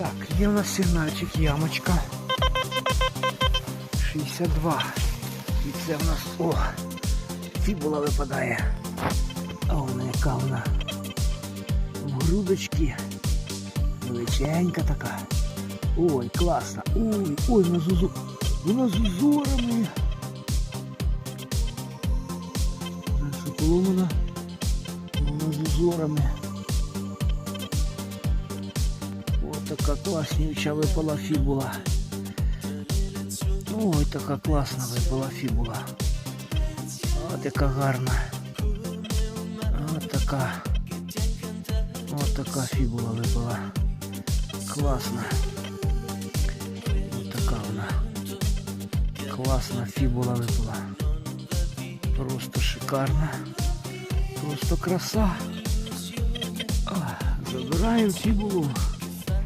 Так, є у нас сигнальчик, ямочка. 62. І це в нас... О! Фібула випадає. А вона яка вона. В грудочки. Величенька така. Ой, класна. Ой, ой, вона з узу... Вона з узорами. Наша поломана. Вона з узорами. Така класнюча випала фібула. Ой, така класна випала фібула. От яка гарна. От така. От така фібула випала. Класна. От така вона. Класна фібула випала. Просто шикарна. Просто краса. Забираємо фібулу.